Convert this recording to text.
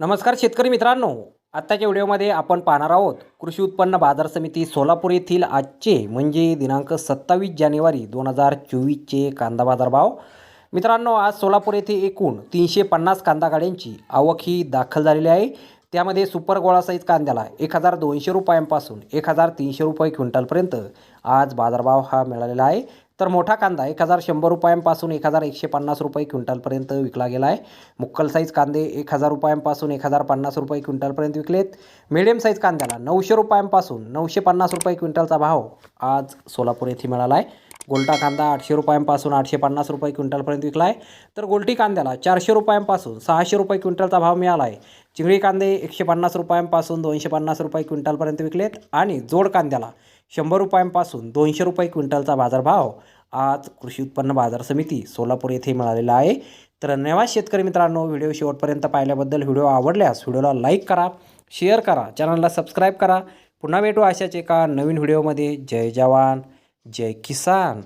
नमस्कार शेतकरी मित्रांनो. आत्ताच्या व्हिडिओमध्ये आपण पाहणार आहोत कृषी उत्पन्न बाजार समिती सोलापूर येथील आजचे म्हणजे दिनांक सत्तावीस जानेवारी दोन हजार चोवीसचे कांदा बाजार भाव मित्रांनो आज सोलापूर येथे एकूण तीनशे पन्नास कांदा गाड्यांची आवक ही दाखल झालेली आहे. त्यामध्ये सुपर गोळा साईज कांद्याला एक हजार दोनशे रुपयांपासून एक हजार तीनशे रुपये क्विंटलपर्यंत आज बाजारभाव हा मिळालेला आहे. तर मोठा कांदा एक हजार शंभर रुपयांपासून एक हजार एकशे पन्नास रुपये क्विंटलपर्यंत विकला गेला आहे. मुक्कल साईज कांदे एक हजार रुपयांपासून एक हजार पन्नास रुपये क्विंटलपर्यंत विकलेत. मिडियम साईज कांद्याला नऊशे रुपयांपासून नऊशे पन्नास रुपये क्विंटलचा भाव आज सोलापूर येथे मिळाला आहे. गोल्टा कांदा आठशे रुपयांपासून आठशे पन्नास रुपये क्विंटलपर्यंत विकला आहे. तर गोल्टी कांद्याला चारशे रुपयांपासून सहाशे रुपये क्विंटलचा भाव मिळाला आहे. चिंगळी कांदे एकशे पन्नास रुपयांपासून दोनशे पन्नास रुपये क्विंटलपर्यंत विकलेत आणि जोड कांद्याला शंभर रुपयांपासून दोनशे रुपये क्विंटलचा बाजारभाव आज कृषी उत्पन्न बाजार समिती सोलापूर येथे मिळालेला आहे. तर धन्यवाद शेतकरी मित्रांनो व्हिडिओ शेवटपर्यंत पाहिल्याबद्दल व्हिडिओ आवडल्यास व्हिडिओला लाईक करा शेअर करा चॅनलला सबस्क्राईब करा. पुन्हा भेटू अशाच एका नवीन व्हिडिओमध्ये. जय जवान. जय किसान